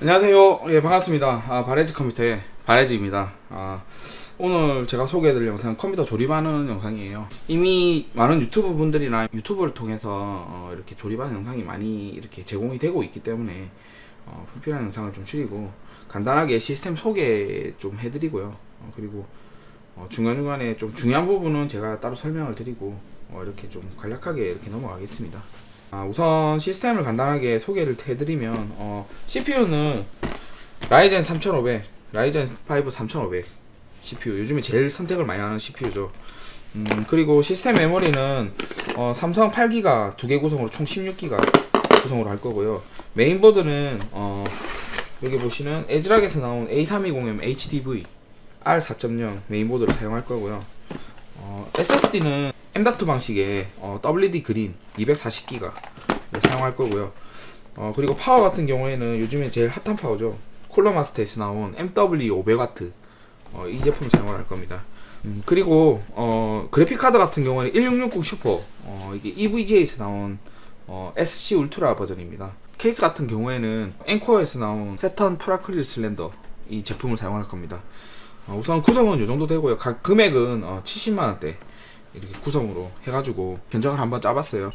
안녕하세요. 예, 반갑습니다. 아, 바레지 컴퓨터의 바레지입니다. 아, 오늘 제가 소개해드릴 영상은 컴퓨터 조립하는 영상이에요. 이미 많은 유튜브 분들이나 유튜브를 통해서 어, 이렇게 조립하는 영상이 많이 이렇게 제공이 되고 있기 때문에 어, 불필요한 영상을 좀 줄이고 간단하게 시스템 소개 좀 해드리고요. 어, 그리고 어, 중간중간에 좀 중요한 부분은 제가 따로 설명을 드리고 어, 이렇게 좀 간략하게 이렇게 넘어가겠습니다. 아, 우선 시스템을 간단하게 소개를 해드리면 어, CPU는 라이젠 3500, 라이젠 5 3500 CPU 요즘에 제일 선택을 많이 하는 CPU죠. 음, 그리고 시스템 메모리는 어, 삼성 8기가 두 개 구성으로 총 16기가 구성으로 할 거고요. 메인보드는 어, 여기 보시는 에즈락에서 나온 A320M HDV R4.0 메인보드를 사용할 거고요. 어, SSD는 M.2 방식의 어, WD 그린 240기가 사용할 거고요. 어, 그리고 파워 같은 경우에는 요즘에 제일 핫한 파워죠. 쿨러 마스터에서 나온 MW 500W 어, 이 제품 사용을 할 겁니다. 음, 그리고 어, 그래픽 카드 같은 경우에는 1660 슈퍼 어, 이게 EVGA에서 나온 어, SC 울트라 버전입니다. 케이스 같은 경우에는 앵코어에서 나온 세턴 프라클릴 슬렌더 이 제품을 사용할 겁니다. 어, 우선 구성은 이 정도 되고요. 각 금액은 어, 70만 원대 이렇게 구성으로 해가지고 견적을 한번 짜봤어요.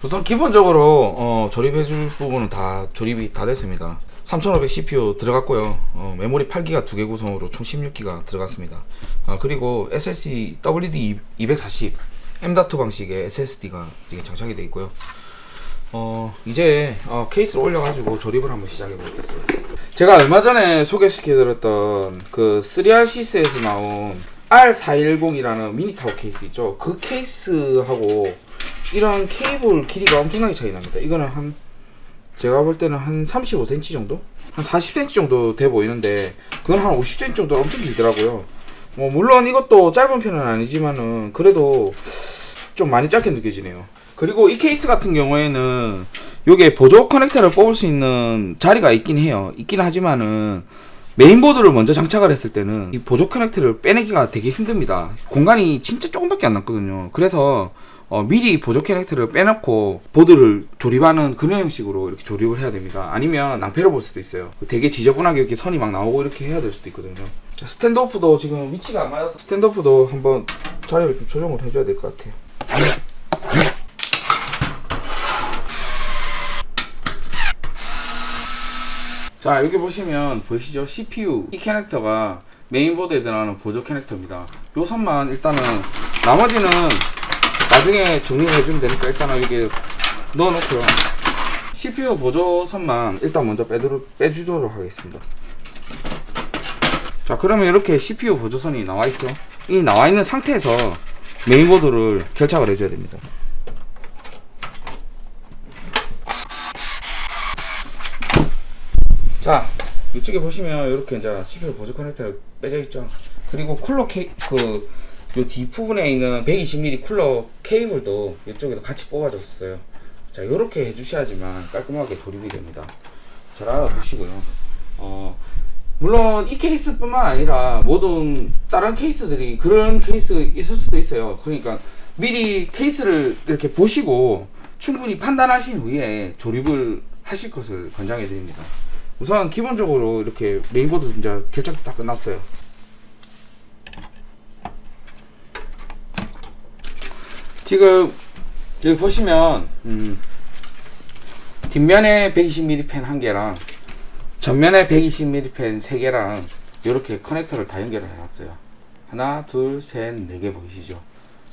우선 기본적으로 어, 조립해줄 부분은 다 조립이 다 됐습니다. 3500 CPU 들어갔고요. 어, 메모리 8기가 두 개 구성으로 총 16기가 들어갔습니다. 어, 그리고 SSD WD 240 M.2 방식의 SSD가 지금 장착이 되어 있고요. 어, 이제 어, 케이스를 올려가지고 조립을 한번 시작해 보겠어요. 제가 얼마 전에 소개시켜드렸던 그 3RC스에서 나온 R410이라는 미니 타워 케이스 있죠. 그 케이스하고 이런 케이블 길이가 엄청나게 차이 납니다. 이거는 한 제가 볼 때는 한 35cm 정도? 한 40cm 정도 돼 보이는데 그건 한 50cm 정도 엄청 길더라고요. 뭐 물론 이것도 짧은 편은 아니지만은 그래도 좀 많이 짧게 느껴지네요. 그리고 이 케이스 같은 경우에는 요게 보조 커넥터를 뽑을 수 있는 자리가 있긴 해요. 있긴 하지만은 메인보드를 먼저 장착을 했을 때는 이 보조 커넥터를 빼내기가 되게 힘듭니다. 공간이 진짜 조금밖에 안 남거든요. 그래서 어, 미리 보조 커넥터를 빼놓고 보드를 조립하는 그런 형식으로 이렇게 조립을 해야 됩니다. 아니면 낭패를 볼 수도 있어요. 되게 지저분하게 이렇게 선이 막 나오고 이렇게 해야 될 수도 있거든요. 자, 스탠드오프도 지금 위치가 안 맞아서 스탠드오프도 한번 자리를 좀 조정을 해줘야 될 것 같아요. 자 여기 보시면 보이시죠 CPU 이 캐릭터가 메인보드에 들어가는 보조 캐릭터입니다 요 선만 일단은 나머지는 나중에 정리해 주면 되니까 일단은 여기 넣어 놓고요. CPU 보조 선만 일단 먼저 빼도록, 빼주도록 하겠습니다. 자 그러면 이렇게 CPU 보조선이 나와 있죠? 이 나와 있는 상태에서 메인보드를 결착을 해줘야 됩니다. 자 이쪽에 보시면 이렇게 이제 CPU 보조 커넥터가 빼져 있죠. 그리고 쿨러 케이 그 요 뒷부분에 있는 120mm 쿨러 케이블도 이쪽에도 같이 뽑아줬어요. 자 이렇게 해주셔야지만 깔끔하게 조립이 됩니다. 잘 알아두시고요. 어 물론 이 케이스뿐만 아니라 모든 다른 케이스들이 그런 케이스 있을 수도 있어요. 그러니까 미리 케이스를 이렇게 보시고 충분히 판단하신 후에 조립을 하실 것을 권장해 드립니다. 우선 기본적으로 이렇게 메인보드 이제 결착도 다 끝났어요. 지금 여기 보시면 음, 뒷면에 120mm 펜 한 개랑 전면에 120mm 펜 세 개랑 이렇게 커넥터를 다 연결을 해놨어요. 하나, 둘, 셋, 네 개 보이시죠?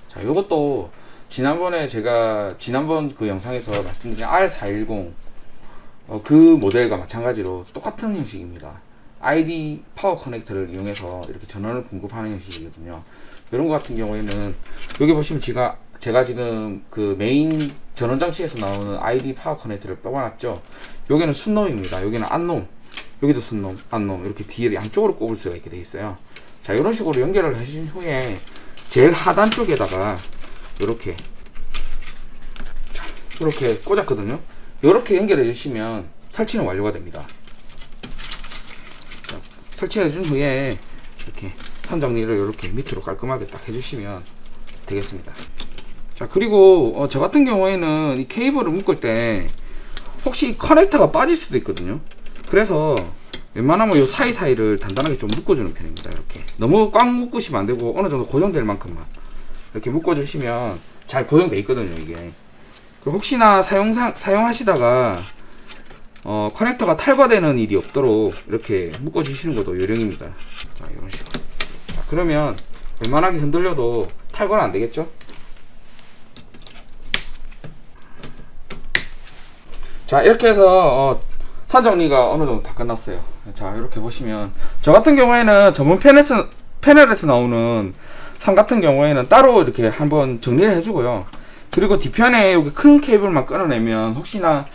자, 이것도 지난번에 제가 지난번 그 영상에서 말씀드린 R410 어, 그 모델과 마찬가지로 똑같은 형식입니다. ID 파워 커넥터를 이용해서 이렇게 전원을 공급하는 형식이거든요. 이런 거 같은 경우에는 여기 보시면 제가 제가 지금 그 메인 전원 장치에서 나오는 ID 파워 커넥터를 뽑아놨죠. 여기는 순놈입니다. 여기는 안놈. 여기도 순놈, 안놈 이렇게 뒤에 양쪽으로 꼽을 수가 있게 돼 있어요. 자 이런 식으로 연결을 하신 후에 제일 하단 쪽에다가 이렇게 이렇게 꽂았거든요. 이렇게 연결해 주시면 설치는 완료가 됩니다. 자, 설치해 준 후에 이렇게 선 정리를 이렇게 밑으로 깔끔하게 딱 해주시면 되겠습니다. 자 그리고 어, 저 같은 경우에는 이 케이블을 묶을 때 혹시 커넥터가 빠질 수도 있거든요. 그래서 웬만하면 이 사이사이를 단단하게 좀 묶어주는 편입니다. 이렇게 너무 꽉 묶으시면 안 되고 어느 정도 고정될 만큼만 이렇게 묶어주시면 잘 고정돼 있거든요. 이게 그리고 혹시나 사용상 사용하시다가 어, 커넥터가 탈거되는 일이 없도록 이렇게 묶어주시는 것도 요령입니다. 자 이런 식으로. 자, 그러면 웬만하게 흔들려도 탈거는 안 되겠죠? 자 이렇게 해서 어, 선 정리가 어느 정도 다 끝났어요. 자 이렇게 보시면 저 같은 경우에는 전문 패널에서, 패널에서 나오는 선 같은 경우에는 따로 이렇게 한번 정리를 해주고요. 그리고 뒤편에 여기 큰 케이블만 끊어내면 혹시나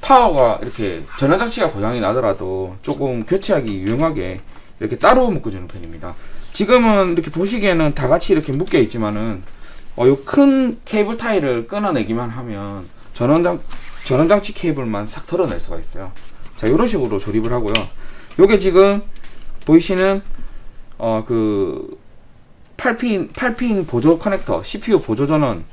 파워가 이렇게 전원 장치가 고장이 나더라도 조금 교체하기 유용하게 이렇게 따로 묶어주는 편입니다. 지금은 이렇게 보시기에는 다 같이 이렇게 묶여 있지만은 어, 요 큰 케이블 타일을 끊어내기만 하면 전원 장 전원장치 케이블만 싹 털어낼 수가 있어요. 자, 이런 식으로 조립을 하고요. 요게 지금 보이시는 어 그 8핀 8핀 보조 커넥터, CPU 보조 전원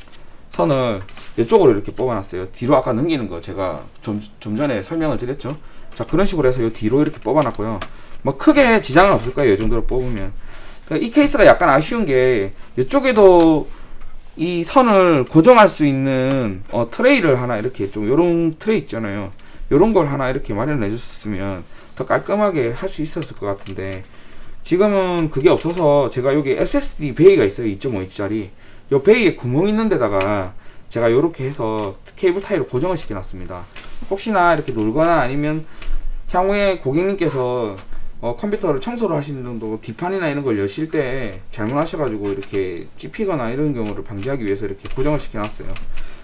선을 이쪽으로 이렇게 뽑아놨어요. 뒤로 아까 넘기는 거 제가 좀, 좀 전에 설명을 드렸죠. 자, 그런 식으로 해서 요 뒤로 이렇게 뽑아놨고요. 뭐 크게 지장은 없을 거예요. 이 정도로 뽑으면. 그러니까 이 케이스가 약간 아쉬운 게 이쪽에도 이 선을 고정할 수 있는 어, 트레이를 하나 이렇게 좀 요런 트레이 있잖아요. 요런 걸 하나 이렇게 마련해 줬으면 더 깔끔하게 할 수 있었을 것 같은데 지금은 그게 없어서 제가 여기 SSD 베이가 있어요. 2.5인치짜리. 요 베이에 구멍 있는 데다가 제가 요렇게 해서 케이블 타이를 고정을 시켜 놨습니다. 혹시나 이렇게 놀거나 아니면 향후에 고객님께서 어, 컴퓨터를 청소를 하시는 정도 뒷판이나 이런 걸 여실 때 잘못하셔가지고 이렇게 찝히거나 이런 경우를 방지하기 위해서 이렇게 고정을 시켜놨어요.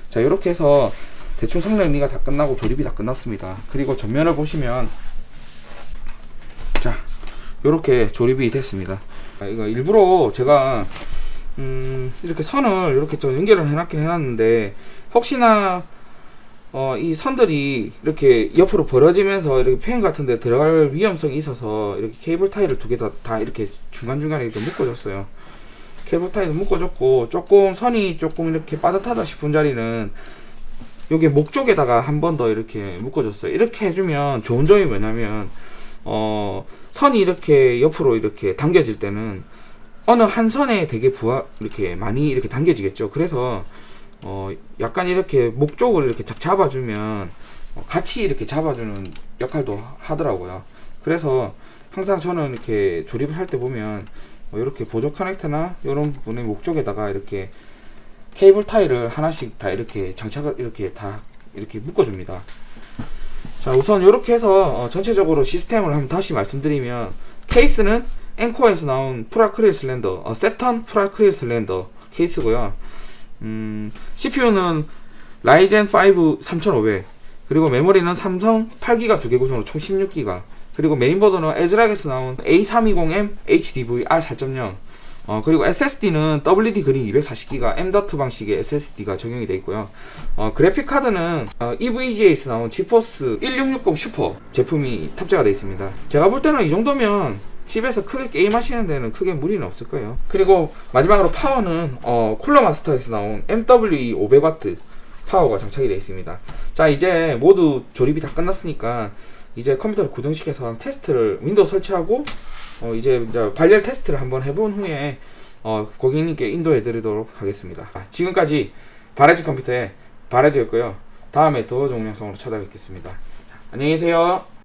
자 이렇게 해서 대충 성능리가 다 끝나고 조립이 다 끝났습니다. 그리고 전면을 보시면 자 이렇게 조립이 됐습니다. 아, 이거 일부러 제가 음, 이렇게 선을 이렇게 좀 연결을 해놨긴 해놨는데 혹시나 어, 이 선들이 이렇게 옆으로 벌어지면서 이렇게 팬 같은 데 들어갈 위험성이 있어서 이렇게 케이블 타이를 두 개 다 다 이렇게 중간중간에 이렇게 묶어줬어요. 케이블 타이를 묶어줬고 조금 선이 조금 이렇게 빠듯하다 싶은 자리는 여기 목 쪽에다가 한 번 더 이렇게 묶어줬어요. 이렇게 해주면 좋은 점이 뭐냐면 어, 선이 이렇게 옆으로 이렇게 당겨질 때는 어느 한 선에 되게 부하 이렇게 많이 이렇게 당겨지겠죠. 그래서 어 약간 이렇게 목 쪽을 이렇게 잡 잡아주면 어, 같이 이렇게 잡아주는 역할도 하더라고요. 그래서 항상 저는 이렇게 조립을 할 때 보면 뭐 이렇게 보조 커넥터나 이런 부분의 목 쪽에다가 이렇게 케이블 타이를 하나씩 다 이렇게 장착을 이렇게 다 이렇게 묶어줍니다. 자 우선 이렇게 해서 어, 전체적으로 시스템을 한번 다시 말씀드리면 케이스는 앵코에서 나온 프라크릴 슬렌더 어, 세턴 프라크릴 슬렌더 케이스고요 음, CPU는 라이젠 5 3500 그리고 메모리는 삼성 8기가 두 개 구성으로 총 16기가 그리고 메인보드는 에즈락에서 나온 A320M HDV R4.0 어, 그리고 SSD는 WD 그린 240기가 M.2 방식의 SSD가 적용이 되어 있고요. 어, 그래픽 카드는 어, EVGA에서 나온 지포스 1660 슈퍼 제품이 탑재가 되어 있습니다. 제가 볼 때는 이 정도면 집에서 크게 게임 하시는 데는 크게 무리는 없을 거예요. 그리고 마지막으로 파워는 어, 쿨러 마스터에서 나온 MWE 500W 파워가 장착이 되어 있습니다. 자 이제 모두 조립이 다 끝났으니까 이제 컴퓨터를 구동시켜서 테스트를 윈도우 설치하고 어, 이제, 이제 발열 테스트를 한번 해본 후에 어, 고객님께 인도해 드리도록 하겠습니다. 아, 지금까지 바레지 컴퓨터의 바레지였고요. 다음에 더 좋은 영상으로 찾아뵙겠습니다. 안녕히 계세요.